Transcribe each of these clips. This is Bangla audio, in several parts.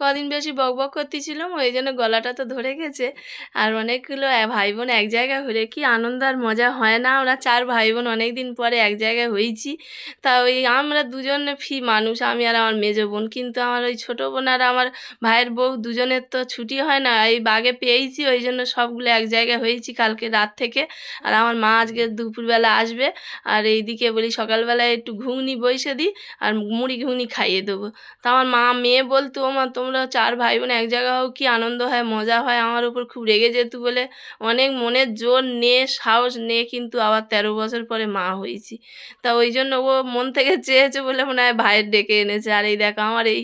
কদিন বেশি বকবক করতেছিলাম, ওই জন্য গলাটা তো ধরে গেছে। আর অনেকগুলো ভাই বোন এক জায়গায় হলে কি আনন্দ আর মজা হয় না? আমরা চার ভাই বোন অনেক দিন পরে এক জায়গায় হয়েছি। তা ওই আমরা দুজন ফি মানুষ, আমি আর আমার মেজো বোন। কিন্তু আমার ওই ছোটো বোন আর আমার ভাইয়ের বউ দুজনের তো ছুটি হয় না, এই বাগে পেয়েছি ওই জন্য সবগুলো এক জায়গায় হয়েছি কালকে রাত থেকে। আর আমার মা আজকে দুপুরবেলা আসবে, আর এইদিকে বলি সকালবেলায় একটু ঘুগনি বসে দিই, আর মুড়ি ঘুগনি খাইয়ে দেবো। তা আমার মা, মেয়ে বলতো মা তোমরা চার ভাই বোন এক জায়গা হোক কি আনন্দ হয়, মজা হয়? আমার উপর খুব রেগে যেত বলে, অনেক মনের জোর নে, সাহস নে, কিন্তু আবার তেরো বছর পরে মা হয়েছি। তা ওই জন্য ও মন থেকে চেয়েছে বলে মনে হয় ভাইয়ের ডেকে এনেছে। আর এই দেখো, আমার এই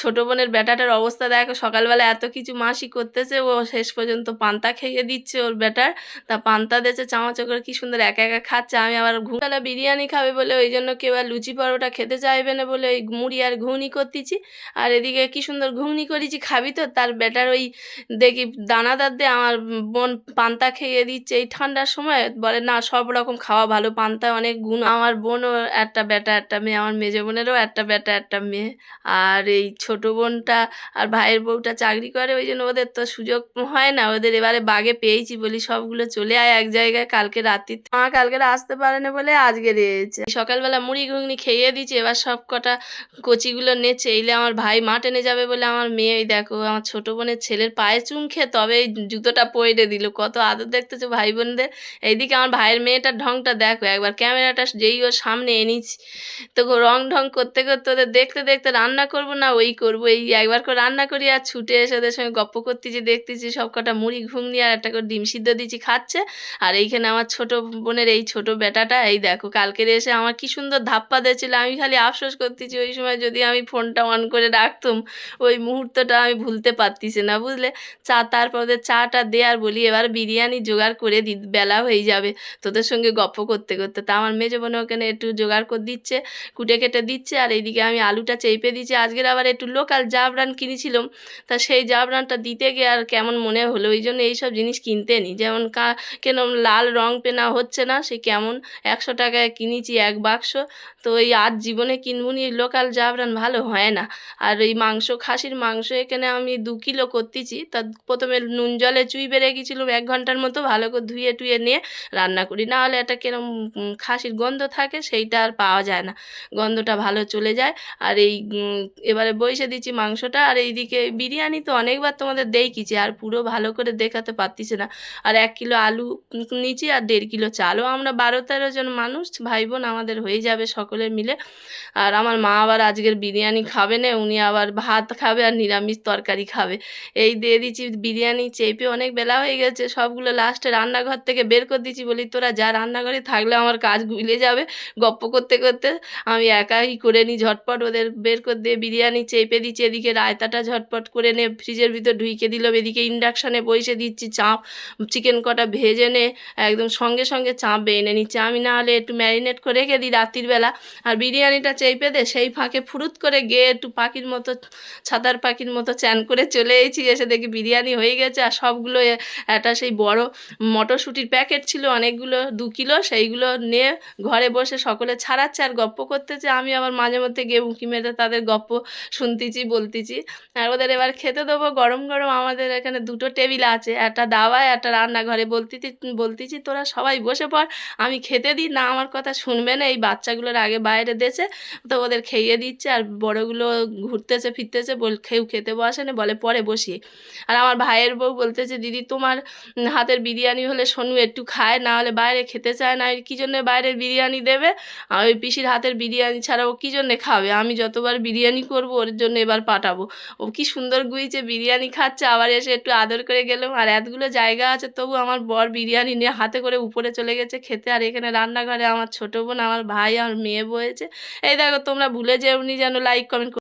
ছোটো বোনের বেটাটার অবস্থা দেখো, সকালবেলা এত কিছু মাসি করতেছে, ও শেষ পর্যন্ত পান্তা খেয়ে দিচ্ছে ওর বেটার তা পান্তা দিয়েছে, চামচ করে কি সুন্দর একা একা খাচ্ছে। আমি আবার ঘুমবেলা বিরিয়ানি খাবে বলে ওই জন্য কেউ আর লুচি পরোটা খেতে চাইবে না বলে ওই মুড়ি আর ঘুগনি করতেছি। আর এদিকে কি সুন্দর ঘুগনি করেছি খাবি তো, তার বেটার ওই দেখি দানাদার দিয়ে আমার বোন পান্তা খেয়ে দিচ্ছে এই ঠান্ডার সময়। বলে, না, সব রকম খাওয়া ভালো পান্তা অনেক গুণ। আমার বোনও একটা বেটা, একটা মেয়ে, আমার মেজো বোনেরও একটা বেটা, একটা মেয়ে। আর এই ছোট বোনটা আর ভাইয়ের বউটা চাকরি করে, ওই জন্য ওদের তো সুযোগ হয় না। ওদের এবারে বাগে পেয়েছি বলি, সবগুলো চলে আয় এক জায়গায়, কালকে রাত্রি মা কালকে আসতে পারে না বলে আজকে রয়েছে সকালবেলা মুড়ি ঘুগনি খেয়ে দিচ্ছে এবার সব কটা কচিগুলো নেচে এইলে আমার ভাই মা টেনে যাবে বলে আমার মেয়ে ওই দেখো, আমার ছোটো বোনের ছেলের পায়ে চুম খেয়ে তবে এই জুতোটা পরে দিল। কত আদর দেখতেছো ভাই বোনদের? এইদিকে আমার ভাইয়ের মেয়েটার ঢংটা দেখো, একবার ক্যামেরাটা যেই ওর সামনে এনেছি। তো রং ঢং করতে করতে ওদের দেখতে দেখতে রান্না করব না, ওই করব, এই একবার করে রান্না করি আর ছুটে এসে ওদের সঙ্গে গপ্প করতেছি দেখতেছি সব কটা মুড়ি, ঘুগনি আর একটা করে ডিম সিদ্ধ দিচ্ছি খাচ্ছে। আর এইখানে আমার ছোট বোনের এই ছোট বেটাটা, এই দেখো, কালকের এসে আমার কি সুন্দর ধাপ্পা দিয়েছিল, আমি খালি আফসোস করতেছি, ওই সময় যদি আমি ফোনটা অন করে রাখতাম ওই মুহূর্তটা আমি ভুলতে পারতিছি না, বুঝলে? চা, তারপর ওদের চাটা দে আর বলি, এবার বিরিয়ানি জোগাড় করে দি, বেলা হয়ে যাবে তোদের সঙ্গে গপ্প করতে করতে। তা আমার মেজো বোন ওখানে একটু জোগাড় করে দিচ্ছে, কুটে কেটে দিচ্ছে, আর এইদিকে আমি আলুটা চেপে দিচ্ছি আজকের আবার একটু লোকাল জাবরান কিনেছিলাম, তা সেই জাবরানটা দিতে গিয়ে আর কেমন মনে হলো? ওই জন্য এইসব জিনিস কিনতে নিই যেমন কা, কেন লাল রং পেনা হচ্ছে না, সে কেমন? একশো টাকায় কিনেছি এক বাক্স, তো এই আজ জীবনে কিনবো নি লোকাল জাবরান ভালো হয় না। আর এই মাংস খাসির মাংস এখানে আমি দু কিলো করতেছি। তা প্রথমে নুন জলে চুই বেড়ে গেছিলাম এক ঘণ্টার মতো, ভালো করে ধুয়ে টুয়ে নিয়ে রান্না করি। না হলে একটা কিরম খাসির গন্ধ থাকে সেইটা আর পাওয়া যায় না। গন্ধটা ভালো চলে যায়। আর এই এবারে বসে দিচ্ছি মাংসটা। আর এইদিকে বিরিয়ানি তো অনেকবার তোমাদের দেখিছি আর পুরো ভালো করে দেখাতে পারতিছে না। আর এক কিলো আলু নিচি আর দেড় কিলো চালও। আমরা বারো তেরো জন মানুষ ভাই বোন আমাদের হয়ে যাবে সকলে মিলে। আর আমার মা আবার আজকের বিরিয়ানি খাবে না, উনি আবার ভাত খাবে আর নিরামিষ তরকারি খাবে। এই দিয়ে দিচ্ছি বিরিয়ানি চেপে অনেক বেলা হয়ে গেছে, সবগুলো লাস্টে রান্নাঘর থেকে বের করে দিচ্ছি, বলি তোরা যা রান্নাঘরে থাকলে আমার কাজ গুলে যাবে। গপ্প করতে করতে আমি একাই করে নিই ঝটপট ওদের বের করে দিয়ে বিরিয়ানি চেপে দিচ্ছি, এদিকে রায়তাটা ঝটপট করে নে ফ্রিজের ভিতর ঢুইকে দিলাম এদিকে ইন্ডাকশানে বসে দিচ্ছি চাপ চিকেন কটা ভেজে নে, একদম সঙ্গে সঙ্গে চাপ বেনে নিচ্ছে। আমি না হলে একটু ম্যারিনেট করে রেখে দিই রাত্রির বেলা। আর বিরিয়ানিটা চেপে দে, সেই ফাঁকে ফুরুত করে গিয়ে একটু পাখির মতো ছাতার পাখির মতো চ্যান করে চলে এসেছি, এসে দেখি বিরিয়ানি হয়ে গেছে আর সবগুলো একটা সেই বড় মটরশুঁটির প্যাকেট ছিল, অনেকগুলো দু কিলো, সেইগুলো নিয়ে ঘরে বসে সকলে ছাড়াচ্ছে আর গপ্প করতেছে। আমি আবার মাঝে মধ্যে গিয়ে উঁকি মেরে তাদের গপ্প শুনতেছি, বলতেছি। আর ওদের এবার খেতে দেবো গরম গরম, আমাদের এখানে দুটো টেবিল আছে, একটা দাওয়ায়, একটা রান্নাঘরে। বলতেছি বলতেছি, তোরা সবাই বসে পড়, আমি খেতে দিই, না আমার কথা শুনবে না, এই বাচ্চাগুলোর আগে বাইরে দেছে। তো ওদের খেয়ে দিচ্ছে আর বড়গুলো ঘুরতেছে, ফিরতেছে বল কেউ খেতে বসে না, বলে, পরে বসি। আর আমার ভাইয়ের বউ বলতেছে, দিদি, তোমার হাতের বিরিয়ানি হলে সোনু একটু খায়, না হলে বাইরে খেতে চায় না। কী জন্য বাইরের বিরিয়ানি দেবে? আর ওই পিসির হাতের বিরিয়ানি ছাড়া ও কী জন্যে খাবে? আমি যতবার বিরিয়ানি করব, ওর জন্য এবার পাঠাবো। ও কি সুন্দর গুইছে বিরিয়ানি খাচ্ছে, আবার এসে একটু আদর করে গেলাম। আর এতগুলো জায়গা আছে, তবু আমার বর বিরিয়ানি নিয়ে হাতে করে উপরে চলে গেছে খেতে। আর এখানে রান্নাঘরে আমার ছোটো বোন, আমার ভাই, আমার মেয়ে বয়েছে। এই দেখো, তোমরা ভুলে যেওনি যেন লাইক কমেন্ট